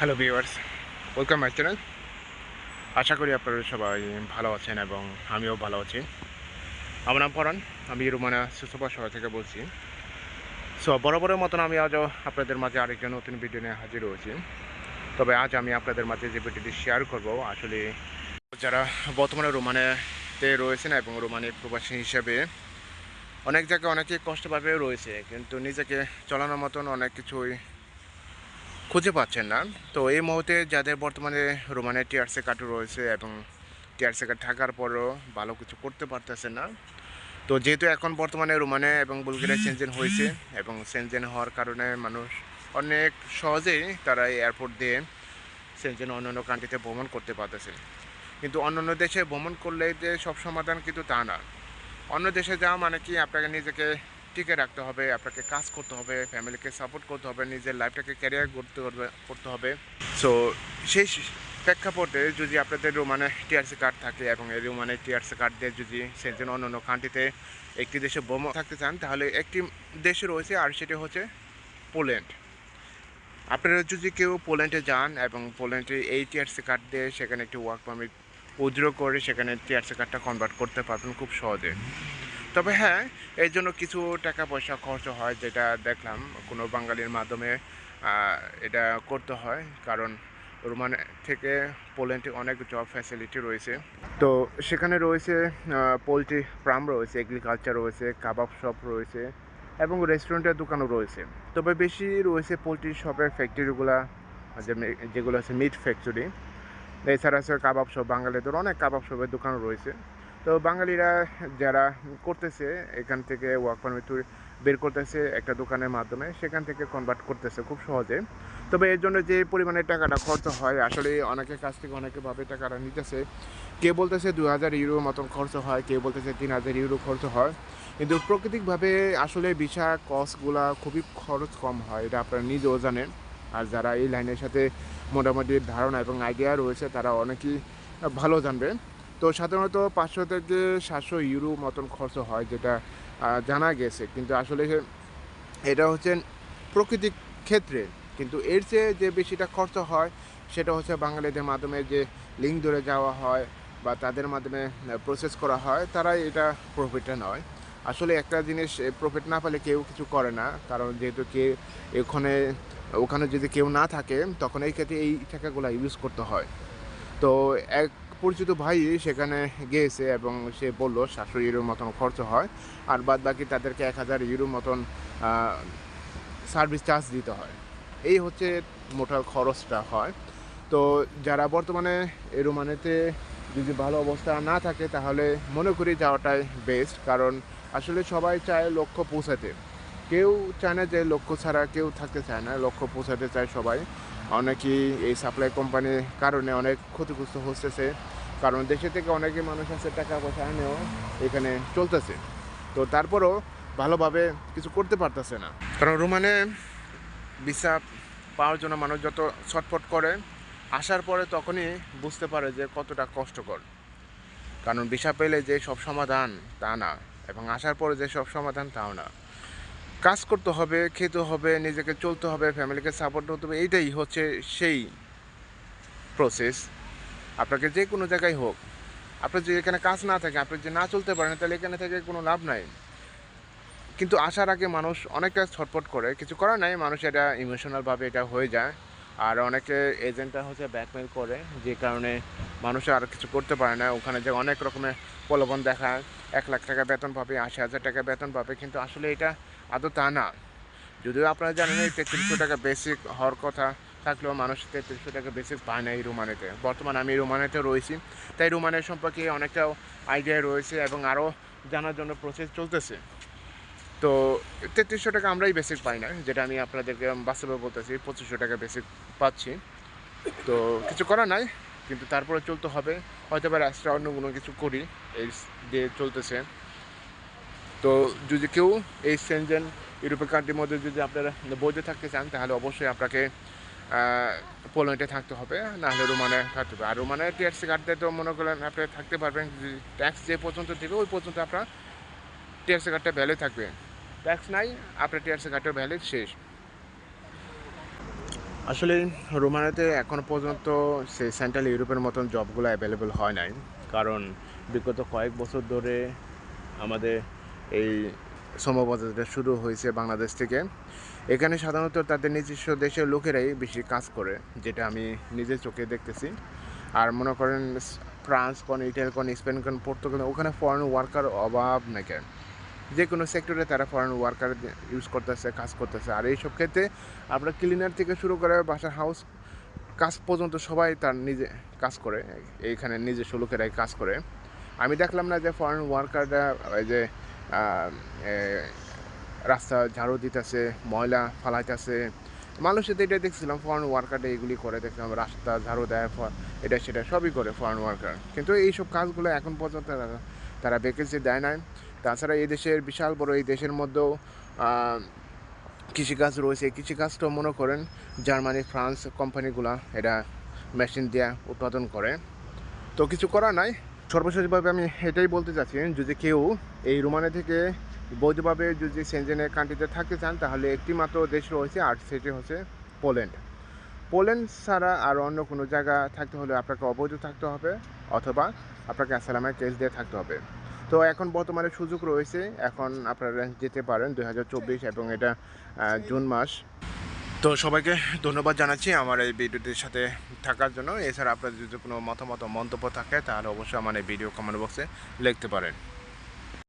Hello viewers welcome my channel আশা করি আপনারা সবাই ভালো আছেন এবং আমিও ভালো আছি। আমার নাম পরান, আমি রুমানা সুসভা শহর থেকে বলছি। সো বরাবরের মতন আমি আজও আপনাদের মাঝে আরেকটা নতুন ভিডিও নিয়ে হাজির হয়েছি। তবে আজ আমি আপনাদের মাঝে যে ভিডিওটি শেয়ার করব, আসলে যারা বর্তমানে রোমানেতে রয়েছেন এবং রোমানের প্রবাসী হিসেবে, অনেক জায়গায় অনেকে কষ্টভাবে রয়েছে, কিন্তু নিজেকে চলানোর মতন অনেক কিছুই খুঁজে পাচ্ছেন না। তো এই মুহূর্তে যাদের বর্তমানে রোমানের টিআরসি কার্ড রয়েছে এবং টিআরসি কার্ড থাকার পরও ভালো কিছু করতে পারতেছে না। তো যেহেতু এখন বর্তমানে রোমানে এবং বুলগেরিয়া সেনজেন হয়েছে এবং সেনজেন হওয়ার কারণে মানুষ অনেক সহজেই তারা এয়ারপোর্ট দিয়ে সেনজেন অন্য অন্য কান্ট্রিতে ভ্রমণ করতে পারতেছে। কিন্তু অন্য অন্য দেশে ভ্রমণ করলে যে সব সমাধান কিন্তু তা না। অন্য দেশে যাওয়া মানে কি? আপনাকে নিজেকে টিকে রাখতে হবে, আপনাকে কাজ করতে হবে, ফ্যামিলিকে সাপোর্ট করতে হবে, নিজের লাইফটাকে ক্যারিয়ার করতে করতে হবে। সো সেই প্রেক্ষাপটে যদি আপনাদের রোমানে টিআরসি কার্ড থাকে এবং এই রোমানে টিআরসি কার্ড দিয়ে যদি সেজন্য অন্য অন্য কান্ট্রিতে একটি দেশে ভ্রমণ থাকতে চান, তাহলে একটি দেশে রয়েছে আর সেটি হচ্ছে পোল্যান্ড। আপনারা যদি কেউ পোল্যান্ডে যান এবং পোল্যান্ডে এই টিআরসি কার্ড দিয়ে সেখানে একটি ওয়ার্ক পারমিট উইথড্র করে সেখানে টিআরসি কার্ডটা কনভার্ট করতে পারবেন খুব সহজে। তবে হ্যাঁ এর জন্য কিছু টাকা পয়সা খরচ হয় যেটা দেখলাম কোনো বাঙালির মাধ্যমে এটা করতে হয়। কারণ রোমান থেকে পোল্যান্ডে অনেক জব ফ্যাসিলিটি রয়েছে। তো সেখানে রয়েছে পোলট্রি ফার্ম রয়েছে এগ্রিকালচার রয়েছে, কাবাব শপ রয়েছে এবং রেস্টুরেন্টের দোকানও রয়েছে। তবে বেশি রয়েছে পোলট্রি শপের ফ্যাক্টরিগুলা যেগুলো আছে মিট ফ্যাক্টরি এছাড়া আছে কাবাব শপ বাঙালিদের অনেক কাবাব শপের দোকানও রয়েছে। তো বাঙালিরা যারা করতেছে, এখান থেকে ওয়ার্ক পারমিট বের করতেছে একটা দোকানের মাধ্যমে, সেখান থেকে কনভার্ট করতেছে খুব সহজে। তবে এর জন্য যে পরিমাণে টাকাটা খরচ হয়, আসলে অনেকের কাছ থেকে অনেকে ভাবে টাকাটা নিতেছে। কেউ বলতেছে দু হাজার ইউরো মতন খরচ হয়, কেউ বলতেছে তিন হাজার ইউরো খরচ হয়। কিন্তু প্রাকৃতিকভাবে আসলে ভিসা কস্টগুলা খুবই খরচ কম হয়, এটা আপনারা নিজেও জানেন। আর যারা এই লাইনের সাথে মোটামুটি ধারণা এবং আইডিয়া রয়েছে, তারা অনেকেই ভালো জানবে। তো সাধারণত পাঁচশো থেকে সাতশো ইউরো মতন খরচ হয় যেটা জানা গেছে। কিন্তু আসলে এটা হচ্ছে প্রকৃতিক ক্ষেত্রে। কিন্তু এর চেয়ে যে বেশিটা খরচ হয়, সেটা হচ্ছে বাঙালিদের মাধ্যমে যে লিঙ্ক ধরে যাওয়া হয় বা তাদের মাধ্যমে প্রসেস করা হয় তারা এটা প্রফিটটা নয়। আসলে একটা জিনিস প্রফিট না পেলে কেউ কিছু করে না। কারণ যেহেতু কে ওখানে ওখানে যদি কেউ না থাকে, তখন এই ক্ষেত্রে এই টাকাগুলো ইউজ করতে হয়। তো এক পরিচিত ভাই সেখানে গিয়েছে এবং সে বলল, সাতশো ইউরোর মতন খরচ হয় আর বাদ বাকি তাদেরকে এক হাজার ইউরোর মতন সার্ভিস চার্জ দিতে হয়। এই হচ্ছে মোটা খরচটা হয়। তো যারা বর্তমানে এই রোমানেতে যদি ভালো অবস্থা না থাকে, তাহলে মনে করি যাওয়াটাই বেস্ট কারণ আসলে সবাই চায় লক্ষ্য পৌঁছাতে। কেউ চায় না যে লক্ষ্য ছাড়া কেউ থাকতে চায় না, লক্ষ্য পৌঁছাতে চায় সবাই। অনেকেই এই সাপ্লাই কোম্পানির কারণে অনেক ক্ষতিগ্রস্ত হচ্ছে, কারণ দেশে থেকে অনেকে মানুষ আছে টাকা পয়সা আনেও এখানে চলতেছে। তো তারপরও ভালোভাবে কিছু করতে পারতেছে না। কারণ রোমানে ভিসা পাওয়ার জন্য মানুষ যত ছটফট করে, আসার পরে তখনই বুঝতে পারে যে কতটা কষ্টকর। কারণ ভিসা পেলে যে সব সমাধান তা না, এবং আসার পরে যে সব সমাধান তাও না। কাজ করতে হবে, খেতে হবে, নিজেকে চলতে হবে, ফ্যামিলিকে সাপোর্ট করতে হবে, এইটাই হচ্ছে সেই প্রসেস আপনাকে যে কোনো জায়গায় হোক আপনার যদি এখানে কাজ না থাকে, আপনি যদি না চলতে পারেন, তাহলে এখানে থেকে কোনো লাভ নাই। কিন্তু আসার আগে মানুষ অনেকটা ছটপট করে, কিছু করার নাই, মানুষ এটা ইমোশনালভাবে এটা হয়ে যায়। আর অনেকে এজেন্টটা হচ্ছে ব্যাকমেল করে, যে কারণে মানুষ আর কিছু করতে পারে না। ওখানে যে অনেক রকমের প্রলোভন দেখায় এক লাখ টাকা বেতন পাবে, আশি হাজার টাকা বেতন পাবে, কিন্তু আসলে এটা আদৌ তা না। যদিও আপনারা জানেন এই তেত্রিশশো টাকা বেসিক হওয়ার কথা থাকলেও মানুষ তেত্রিশশো টাকা বেসিক পায় না এই রোমানেতে। বর্তমানে আমি রোমানেতে রয়েছি, তাই রোমানের সম্পর্কে অনেকটা আইডিয়া রয়েছে এবং আরও জানার জন্য প্রসেস চলতেছে। তো তেত্রিশশো টাকা আমরাই বেসিক পাই না, যেটা আমি আপনাদেরকে বাস্তবে বলতেছি, পঁচিশশো টাকা বেসিক পাচ্ছি। তো কিছু করার নাই, কিন্তু তারপরে চলতে হবে। হয়তো বা রাস্তা অন্য কোনো কিছু করি, এই দিয়ে চলতেছে। তো যদি কেউ এই সেনজেন ইউরোপীয় কান্ট্রির মধ্যে যদি আপনারা বইতে থাকতে চান, তাহলে অবশ্যই আপনাকে পোল্যান্ডে থাকতে হবে না হলে রোমানে থাকতে হবে। আর রোমানে টিআরসি কার্ডে তো মনে করেন আপনি থাকতে পারবেন ট্যাক্স যে পর্যন্ত দেবে, ওই পর্যন্ত আপনার টিআরসি কার্ডটা ভ্যালু থাকবে। ট্যাক্স নাই আপনার টিআরসি কার্ডের ভ্যালু শেষ আসলে রোমানিয়াতে এখনও পর্যন্ত সেই সেন্ট্রাল ইউরোপের মতন জবগুলো অ্যাভেলেবেল হয় নাই। কারণ বিগত কয়েক বছর ধরে আমাদের এই শ্রমবাজারটা শুরু হয়েছে বাংলাদেশ থেকে। এখানে সাধারণত তাদের নিজস্ব দেশের লোকেরাই বেশি কাজ করে, যেটা আমি নিজের চোখে দেখতেছি। আর মনে করেন, ফ্রান্স কোন, ইটালি কোন, স্পেন কোন, পর্তুগাল ওখানে ফরেন ওয়ার্কার অভাব নাকি যে কোনো সেক্টরে তারা ফরেন ওয়ার্কার ইউজ করতেছে, কাজ করতেছে। আর এইসব ক্ষেত্রে আপনার ক্লিনার থেকে শুরু করে বাসার হাউস কাজ পর্যন্ত সবাই তার নিজে কাজ করে, এইখানে নিজস্ব লোকেরাই কাজ করে। আমি দেখলাম না যে ফরেন ওয়ার্কাররা ওই যে রাস্তা ঝাড়ু দিতেছে, ময়লা ফালাইতেছে। মানুষের এটা দেখছিলাম ফরেন ওয়ার্কাররা এগুলি করে, দেখলাম রাস্তা ঝাড়ু দেয় এটা সেটা সবই করে ফরেন ওয়ার্কার কিন্তু এইসব কাজগুলো এখন পর্যন্ত তারা তারা ভ্যাকেন্সি দেয় নাই। তাছাড়া এই দেশের বিশাল বড় এই দেশের মধ্যেও কৃষিকাজ রয়েছে। এই কৃষিকাজটা মনে করেন জার্মানি, ফ্রান্স কোম্পানিগুলা এটা মেশিন দিয়ে উৎপাদন করে। তো কিছু করার নাই। সর্বশেষভাবে আমি এটাই বলতে চাচ্ছি, যদি কেউ এই রোমানে থেকে বৈধভাবে যদি সেনজেনের কান্ট্রিতে থাকতে চান, তাহলে একটি মাত্র দেশ রয়েছে, আর সেটি হচ্ছে পোল্যান্ড। পোল্যান্ড ছাড়া আর অন্য কোনো জায়গা থাকতে হলে আপনাকে অবৈধ থাকতে হবে, অথবা আপনাকে অ্যাসালামের কেস দিয়ে থাকতে হবে। তো এখন বর্তমানে সুযোগ রয়েছে। এখন আপনারা যেতে পারেন দু হাজার চব্বিশ এবং এটা জুন মাস। তো সবাইকে ধন্যবাদ জানাচ্ছি আমার এই ভিডিওটির সাথে থাকার জন্য। এছাড়া আপনাদের যদি কোনো মতামত মন্তব্য থাকে, তাহলে অবশ্যই আমার এই ভিডিও কমেন্ট বক্সে লিখতে পারেন।